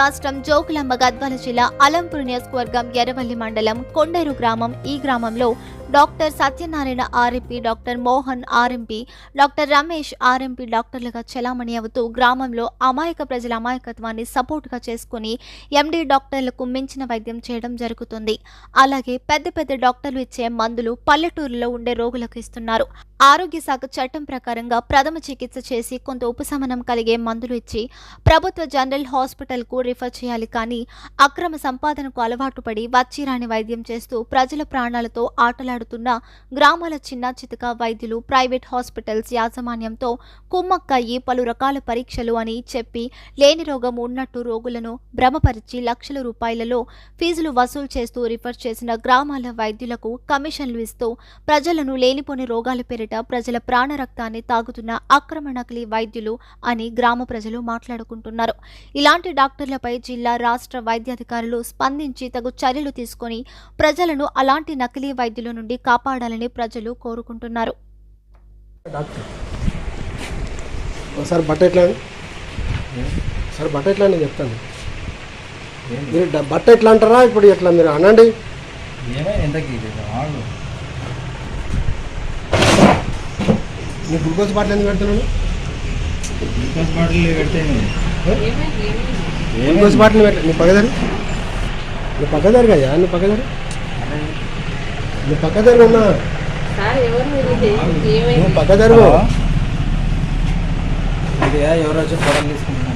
రాష్ట్రం జోగులాంబ గద్వాల జిల్లా అలంపూర్ నియోజకవర్గం ఎర్రవల్లి మండలం కొండేరు గ్రామం ఈ గ్రామంలో doctor Satyanarayana RMP doctor Mohan RMP doctor Ramesh RMP డాక్టర్లుగా చెలామణి అవుతూ గ్రామంలో అమాయక ప్రజల అమాయకత్వాన్ని సపోర్టుగా చేసుకుని ఎండీ డాక్టర్లకు మించిన వైద్యం చేయడం జరుగుతుంది. అలాగే పెద్ద పెద్ద డాక్టర్లు ఇచ్చే మందులు పల్లెటూరులో ఉండే రోగులకు ఇస్తున్నారు. ఆరోగ్య శాఖ చట్టం ప్రకారంగా ప్రథమ చికిత్స చేసి కొంత ఉపశమనం కలిగే మందులు ఇచ్చి ప్రభుత్వ జనరల్ హాస్పిటల్కు రిఫర్ చేయాలి. కానీ అక్రమ సంపాదనకు అలవాటు పడి వచ్చిరాని వైద్యం చేస్తూ ప్రజల ప్రాణాలతో ఆటలాడు ఆటలాడుతున్న గ్రామాల చిన్న చితక వైద్యులు ప్రైవేట్ హాస్పిటల్స్ యాజమాన్యంతో కుమ్మక్కయ్యి పలు రకాల పరీక్షలు అని చెప్పి లేని రోగం ఉన్నట్టు రోగులను భ్రమపరిచి లక్షల రూపాయలలో ఫీజులు వసూలు చేస్తూ రిఫర్ చేసిన గ్రామాల వైద్యులకు కమిషన్లు ఇస్తూ ప్రజలను లేనిపోని రోగాల పేరిట ప్రజల ప్రాణ రక్తాన్ని తాగుతున్న అక్రమ నకిలీ వైద్యులు అని గ్రామ ప్రజలు మాట్లాడుకుంటున్నారు. ఇలాంటి డాక్టర్లపై జిల్లా రాష్ట్ర వైద్యాధికారులు స్పందించి తగు చర్యలు తీసుకొని ప్రజలను అలాంటి నకిలీ వైద్యుల నుండి కాపాడాలని ప్రజలు కోరుకుంటున్నారు. ఒకసారి బట్ట ఎట్లా అని? ఒకసారి బట్ట ఎట్లా నేను చెప్తాను. మీరు బట్ట ఎట్లా అంటారా? ఇప్పుడు ఎట్లా మీరు అనండి. గ్లూకోజ్ బాటిల్ ఎందుకు పెడుతున్నాను గ్లూకోజ్ బాటిల్ పెడితే గ్లూకోజ్ బాటిల్ పెట్ట నీ పక్కదారి నీ పక్కదారి కదా నీ పక్కదారి నీ పక్కదారి ఉన్నా సార్ ఎవరు మీరు ఇది? ఏమైంది నువ్వు హలో? ఇది ఎవరో వచ్చి ఫోటోలు తీసుకుంటున్నారు